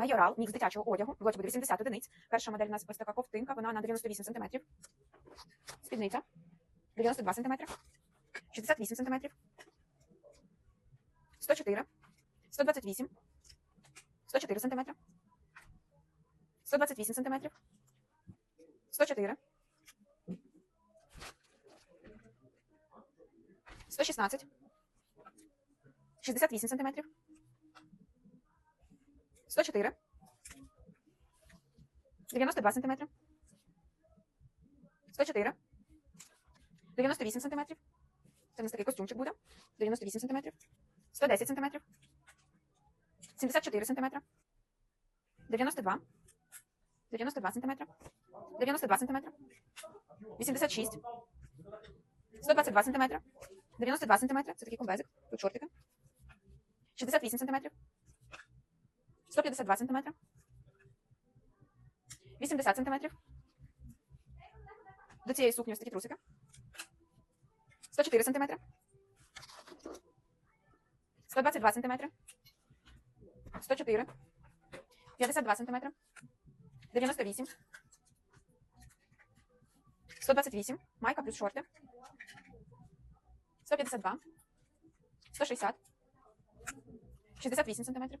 Майорал, мікс дитячого одягу, в лоті буде 80 одиниць. Перша модель у нас ось така ковтинка, вона на 98 см. Спідниця 92 см, 68 см, 104, 128, 104 см, 128 см, 104, 116, 68 см, 104, 92 см, 104, 98 см, це у нас такий костюмчик буде, 98 см, 110 см, 74 см, 92, 92 см, 92 см, 86, 122 см, 92 см, це такий комбезик, тут шортики, 68 см, 152 см, 80 см, до цієї сукні ось такі трусики, 104 см, 122 см, 104, 52 см, 98, 128, майка плюс шорти, 152, 160, 68 см,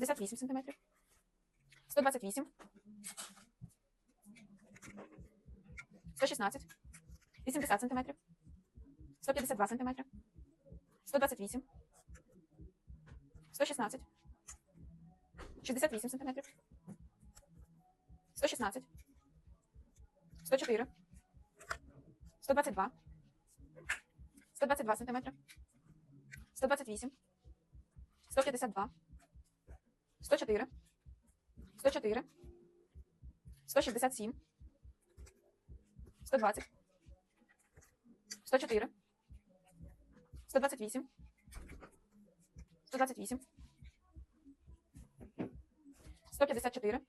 68 см, 128, 116, 80 см, 152 см, 128, 116, 68 см, 116, 104, 122, 122 см, 128, 152, 104, 104, 167, 120, 104, 128, 128, 154,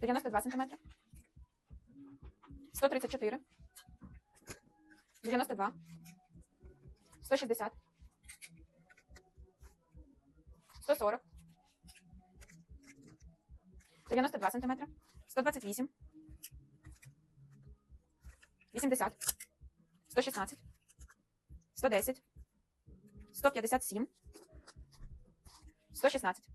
92 см, 134, 92, 160, 140, 92 см, 128, 80, 116, 110, 157, 116,